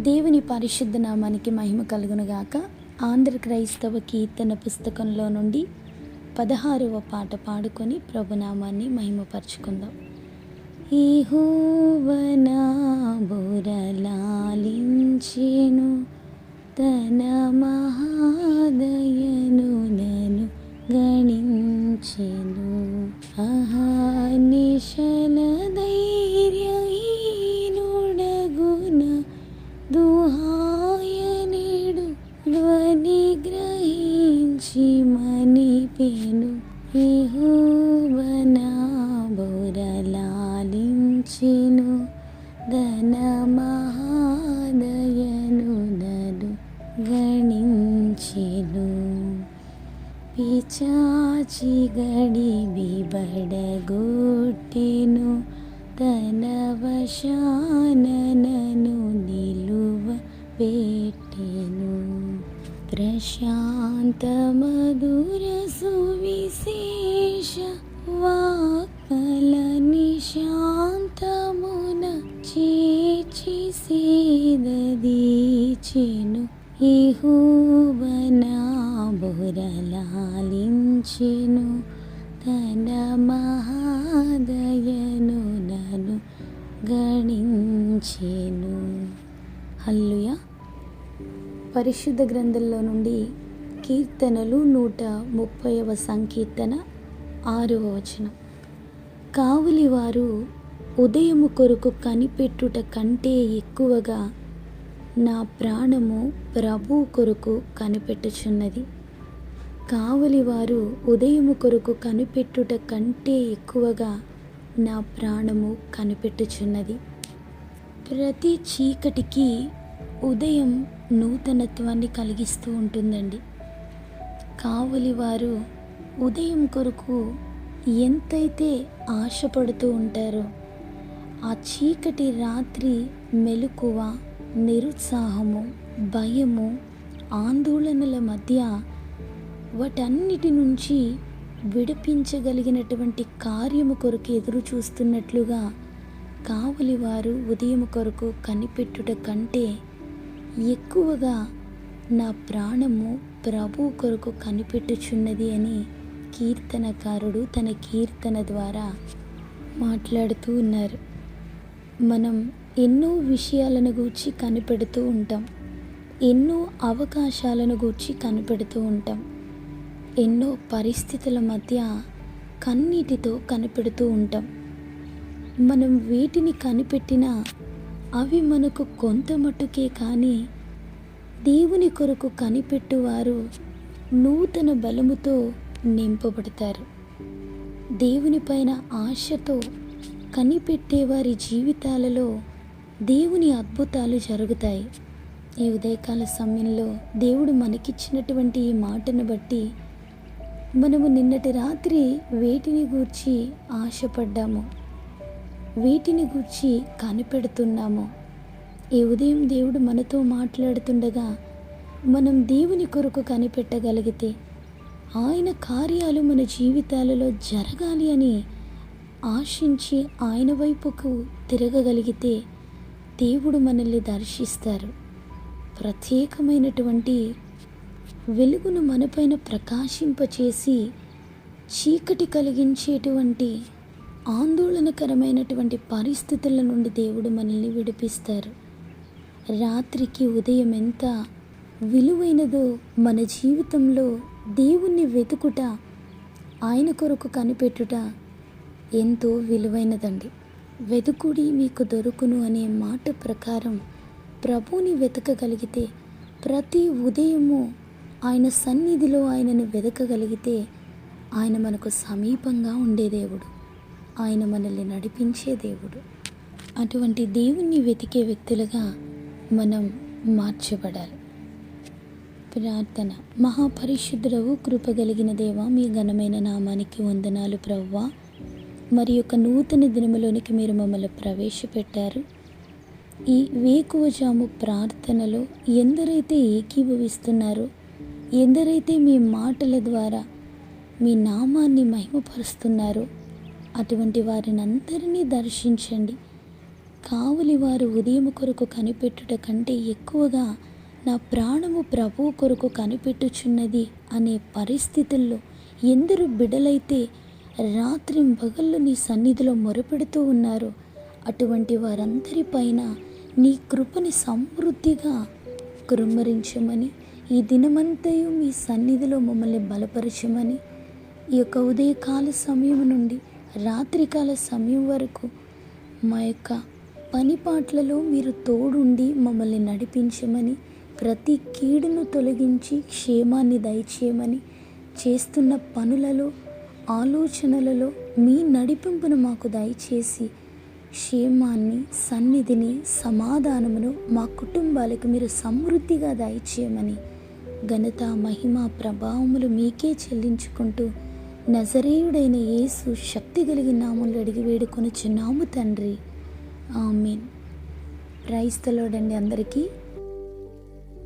దేవుని పరిశుద్ధ నామానికి మహిమ కలుగునుగాక. ఆంధ్ర క్రైస్తవ కీర్తన పుస్తకంలో నుండి పదహారవ పాట పాడుకొని ప్రభునామాన్ని మహిమపరుచుకుందాం. ఈహోవనా బురలాలించెను తన మహాదయను నను గణించెను. పిచాచి గడి బిబడగొట్టెను తన వశాననను నిలువ పెట్టెను. ప్రశాంత మధుర సువిశేష వాకల నిశాంతమున చేచి సేదదీచెను. ఇహూవనా బురలాలించెను తన మహాదయను నను గణించెను. హల్లుయ పరిశుద్ధ గ్రంథంలో నుండి కీర్తనలు నూట ముప్పైవ సంకీర్తన ఆరవ వచనం. కావులివారు ఉదయము కొరకు కనిపెట్టుట కంటే ఎక్కువగా నా ప్రాణము ప్రభు కొరకు కనిపెట్టుచున్నది. కావలివారు ఉదయము కొరకు కనిపెట్టుట కంటే ఎక్కువగా నా ప్రాణము కనిపెట్టుచున్నది. ప్రతి చీకటికి ఉదయం నూతనత్వాన్ని కలిగిస్తూ ఉంటుందండి. కావలివారు ఉదయం కొరకు ఎంతైతే ఆశపడుతూ ఉంటారో ఆ చీకటి రాత్రి మెలకువ నిరుత్సాహము భయము ఆందోళనల మధ్య వాటన్నిటి నుంచి విడిపించగలిగినటువంటి కార్యము కొరకు ఎదురు చూస్తున్నట్లుగా కావలి వారు ఉదయం కొరకు కనిపెట్టుట కంటే ఎక్కువగా నా ప్రాణము ప్రభు కొరకు కనిపెట్టుచున్నది అని కీర్తనకారుడు తన కీర్తన ద్వారా మాట్లాడుతూ ఉన్నారు. మనం ఎన్నో విషయాలను గూర్చి కనిపెడుతూ ఉంటాం. ఎన్నో అవకాశాలను గూర్చి కనిపెడుతూ ఉంటాం. ఎన్నో పరిస్థితుల మధ్య కన్నీటితో కనిపెడుతూ ఉంటాం. మనం వీటిని కనిపెట్టినా అవి మనకు కొంత మట్టుకే కానీ దేవుని కొరకు కనిపెట్టువారు నూతన బలముతో నింపబడతారు. దేవుని పైన ఆశతో కనిపెట్టే వారి జీవితాలలో దేవుని అద్భుతాలు జరుగుతాయి. ఈ ఉదయకాల సమయంలో దేవుడు మనకిచ్చినటువంటి ఈ మాటను బట్టి మనము నిన్నటి రాత్రి వేటిని గూర్చి ఆశపడ్డాము. వీటిని గూర్చి కనిపెడుతున్నాము. ఈ ఉదయం దేవుడు మనతో మాట్లాడుతుండగా మనం దేవుని కొరకు కనిపెట్టగలిగితే ఆయన కార్యాలు మన జీవితాలలో జరగాలి అని ఆశించి ఆయన వైపుకు తిరగగలిగితే దేవుడు మనల్ని దర్శిస్తారు. ప్రత్యేకమైనటువంటి వెలుగును మనపైన ప్రకాశింపచేసి చీకటి కలిగించేటువంటి ఆందోళనకరమైనటువంటి పరిస్థితుల నుండి దేవుడు మనల్ని విడిపిస్తారు. రాత్రికి ఉదయం ఎంత విలువైనదో మన జీవితంలో దేవుణ్ణి వెతుకుట ఆయన కొరకు కనిపెట్టుట ఎంతో విలువైనదండి. వెతుకుడి మీకు దొరుకును అనే మాట ప్రకారం ప్రభువుని వెతకగలిగితే ప్రతి ఉదయము ఆయన సన్నిధిలో ఆయనను వెదకగలిగితే ఆయన మనకు సమీపంగా ఉండే దేవుడు. ఆయన మనల్ని నడిపించే దేవుడు. అటువంటి దేవుణ్ణి వెతికే వ్యక్తులుగా మనం మార్చబడాలి. ప్రార్థన. మహాపరిశుద్ధుడవు కృపగలిగిన దేవ మీ ఘనమైన నామానికి వందనాలు ప్రవ్వా. మరి యొక్క నూతన దినములోనికి మీరు మమ్మల్ని ప్రవేశపెట్టారు. ఈ వేకువజాము ప్రార్థనలో ఎందరైతే ఏకీభవిస్తున్నారో ఎందరైతే మీ మాటల ద్వారా మీ నామాన్ని మహిమపరుస్తున్నారో అటువంటి వారిని అందరినీ దర్శించండి. కావలి వారు ఉదయం కొరకు కనిపెట్టుట కంటే ఎక్కువగా నా ప్రాణము ప్రభువు కొరకు కనిపెట్టుచున్నది అనే పరిస్థితుల్లో ఎందరు బిడలైతే రాత్రి పగళ్ళు నీ సన్నిధిలో మొరపెడుతూ ఉన్నారో అటువంటి వారందరిపైన నీ కృపని సమృద్ధిగా కృమ్మరించమని ఈ దినమంతయు మీ సన్నిధిలో మమ్మల్ని బలపరచమని ఈ యొక్క ఉదయకాల సమయం నుండి రాత్రికాల సమయం వరకు మా యొక్క పనిపాట్లలో మీరు తోడుండి మమ్మల్ని నడిపించమని ప్రతి కీడును తొలగించి క్షేమాన్ని దయచేయమని చేస్తున్న పనులలో ఆలోచనలలో మీ నడిపింపును మాకు దయచేసి క్షేమాన్ని సన్నిధిని సమాధానమును మా కుటుంబాలకు మీరు సమృద్ధిగా దయచేయమని ఘనత మహిమ ప్రభావములు మీకే చెల్లించుకుంటూ నజరేయుడైన యేసు శక్తి కలిగిన నామములు అడిగి వేడుకొని చిన్నాము తండ్రి. ఆమెన్. ప్రైస్తలోడండి అందరికీ.